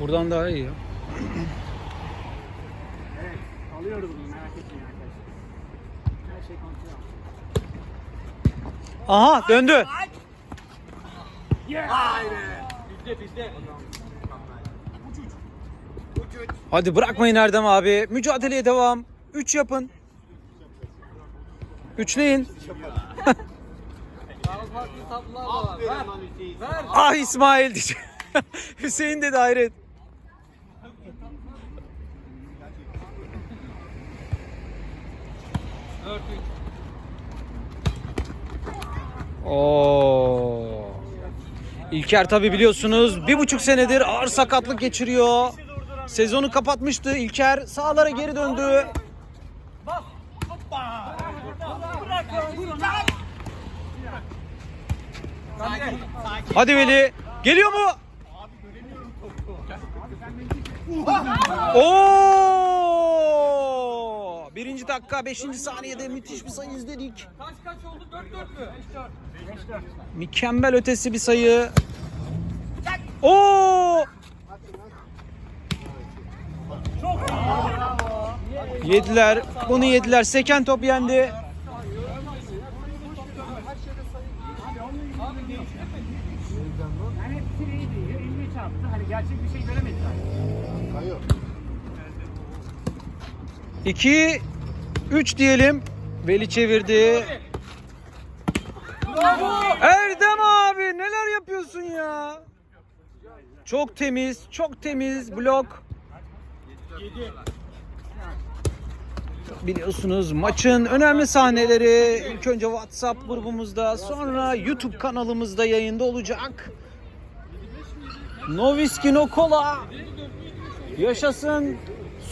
Buradan daha iyi ya. Evet. Alıyoruz bunu merak etmeyin arkadaşlar. Her şey kontrol. Aha döndü. Bizde bizde. Hadi bırakmayın Erdem abi. Mücadeleye devam. 3 yapın. Üçleyin. ah İsmail. Hüseyin dedi hayret. Oo. İlker tabi biliyorsunuz bir buçuk senedir ağır sakatlık geçiriyor. Sezonu kapatmıştı. İlker sahalara geri döndü. Hadi Veli. Geliyor mu? Oo! Birinci dakika, beşinci saniyede müthiş bir sayı izledik. Kaç kaç oldu? 4 4 mü? 5 4. Mükemmel ötesi bir sayı. Oo! Yediler. Bunu yediler. Seken top yendi. Yani hepsi iyiydi. 23 attı. Hani gerçek bir şey göremediler. 2 3 diyelim. Veli çevirdi. Erdem abi neler yapıyorsun ya? Çok temiz, çok temiz blok. Biliyorsunuz maçın önemli sahneleri ilk önce WhatsApp grubumuzda sonra YouTube kanalımızda yayında olacak. No whiskey no cola. Yaşasın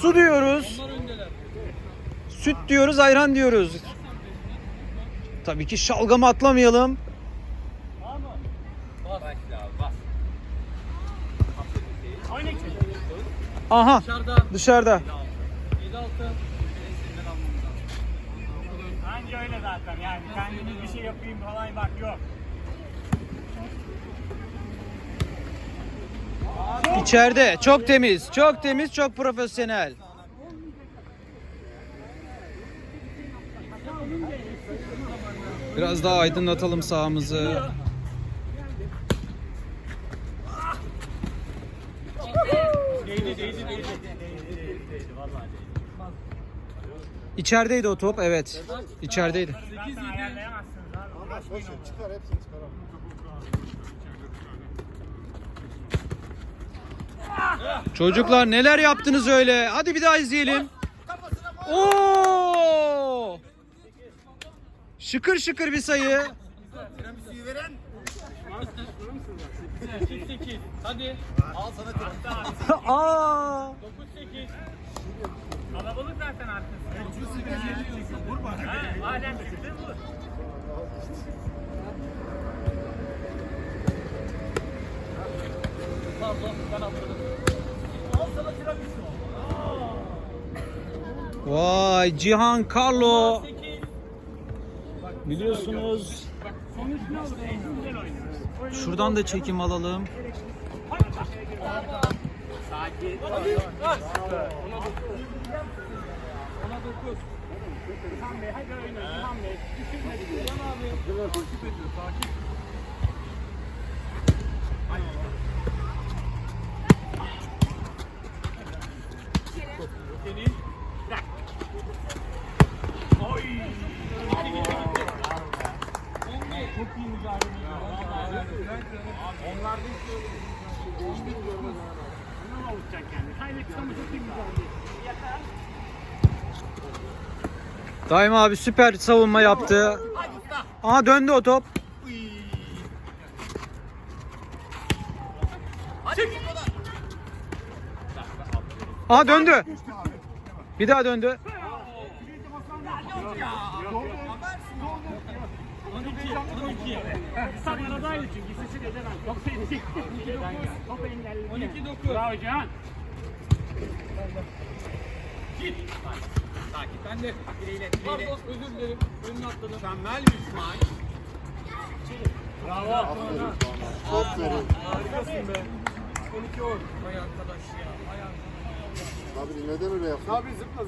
su diyoruz. Süt diyoruz, ayran diyoruz. Tabii ki şalgamı atlamayalım. Aha Dışarıda dışarıda. 7 6 Anca öyle zaten yani kendiniz bir şey yapayım falan bak yok. İçeride çok temiz, çok temiz, çok profesyonel. Biraz daha aydınlatalım sahamızı. İçerideydi o top, evet. İçerideydi. Çocuklar neler yaptınız öyle? Hadi bir daha izleyelim. Oo! Şıkır şıkır bir sayı. Çift 8 hadi Aa! 9 8 Kalabalık zaten arkası. Vurma. Halen çıktı vur. Al sana. Vay Cihan Carlo. 8 Biliyorsunuz şuradan da çekim alalım. Sakin. Çok iyi mücadele Onlar da abi süper savunma yaptı. Aha döndü o top. Aha döndü. Bir daha döndü. Sen aradaydı çünkü sesi edemem. Yoksa edecek. Top engelli. 12 9 Bravo Can. Git. Sakin. Ben de bireyle Pardon özür dilerim. Önüne atladım. Mükemmel Bravo. Çok verin. Harikasın be. 12 Vay arkadaş ya. Vay arkadaş. Abi neden öyle yaptın? Abi zıpla